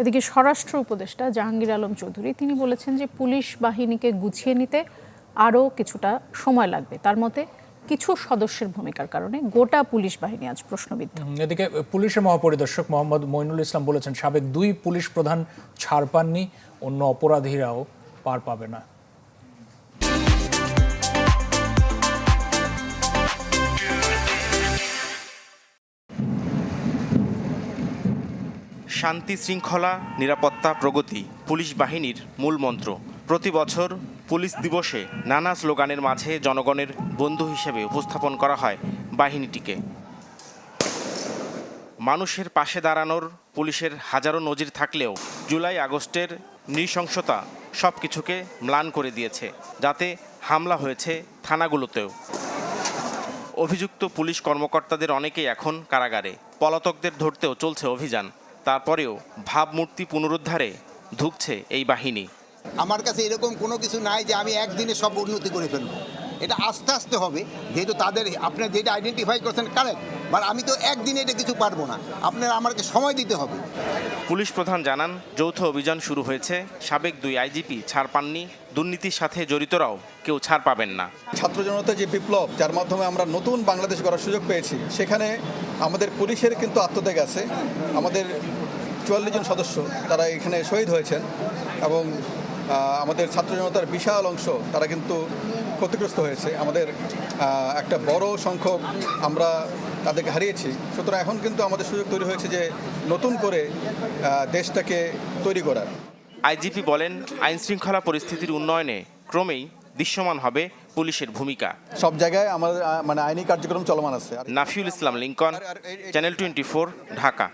এদিকে স্বরাষ্ট্র উপদেষ্টা জাহাঙ্গীর আলম চৌধুরী, তিনি বলেছেন যে পুলিশ বাহিনীকে গুছিয়ে নিতে আরও কিছুটা সময় লাগবে। তার মতে কিছু সদস্যের ভূমিকার কারণে গোটা পুলিশ বাহিনী আজ প্রশ্নবিদ্ধ। এদিকে পুলিশের মহাপরিদর্শক মোহাম্মদ মইনুল ইসলাম বলেছেন, সাবেক দুই পুলিশ প্রধান ছাড় পাননি, অন্য অপরাধীরাও পার পাবে না। শান্তি শৃঙ্খলা, নিরাপত্তা প্রগতি, পুলিশ বাহিনীর মূল মন্ত্র। প্রতি বছর পুলিশ দিবসে নানা স্লোগানের মাঝে জনগণের বন্ধু হিসেবে উপস্থাপন করা হয় বাহিনীটিকে। মানুষের পাশে দাঁড়ানোর, পুলিশের হাজারো নজির থাকলেও জুলাই আগস্টের নৃশংসতা সব কিছুকে ম্লান করে দিয়েছে, যাতে হামলা হয়েছে থানাগুলোতেও। অভিযুক্ত পুলিশ কর্মকর্তাদের অনেকেই এখন কারাগারে, পলাতকদের ধরতেও চলছে অভিযান। তারপরেও ভাবমূর্তি পুনরুদ্ধারে ধুকছে এই বাহিনী। আমার কাছে এরকম কোনো কিছু নাই যে আমি একদিনে সব উন্নতি করে ফেলব। এটা আস্তে আস্তে হবে যেহেতু তাদের আপনার যেটা আইডেন্টিফাই করছেন কারেক্ট বাট আমি তো একদিনে এটা কিছু পারব না। আপনার আমাকে সময় দিতে হবে। পুলিশ প্রধান জানান যৌথ অভিযান শুরু হয়েছে সাবেক দুই আইজিপি ছাড় পাননি দুর্নীতির সাথে জড়িতরাও কেউ ছাড় পাবেন না। ছাত্র জনতা যে বিপ্লব যার মাধ্যমে আমরা নতুন বাংলাদেশ গড়ার সুযোগ পেয়েছি সেখানে আমাদের পুলিশের কিন্তু আত্মত্যাগ আছে। আমাদের চুয়াল্লিশ জন সদস্য তারা এখানে শহীদ হয়েছেন এবং আমাদের ছাত্র জনতার বিশাল অংশ তারা কিন্তু ক্ষতিগ্রস্ত হয়েছে। আমাদের একটা বড় সংখ্যক আমরা তাদেরকে হারিয়েছি। সুতরাং এখন কিন্তু আমাদের সুযোগ তৈরি হয়েছে যে নতুন করে দেশটাকে তৈরি করার। আইজিপি বলেন, আইনশৃঙ্খলা পরিস্থিতির উন্নয়নে ক্রমেই দৃশ্যমান হবে পুলিশের ভূমিকা। সব জায়গায় আমাদের মানে আইনি কার্যক্রম চলমান আছে। Nafiul Islam Lincoln channel twenty Dhaka.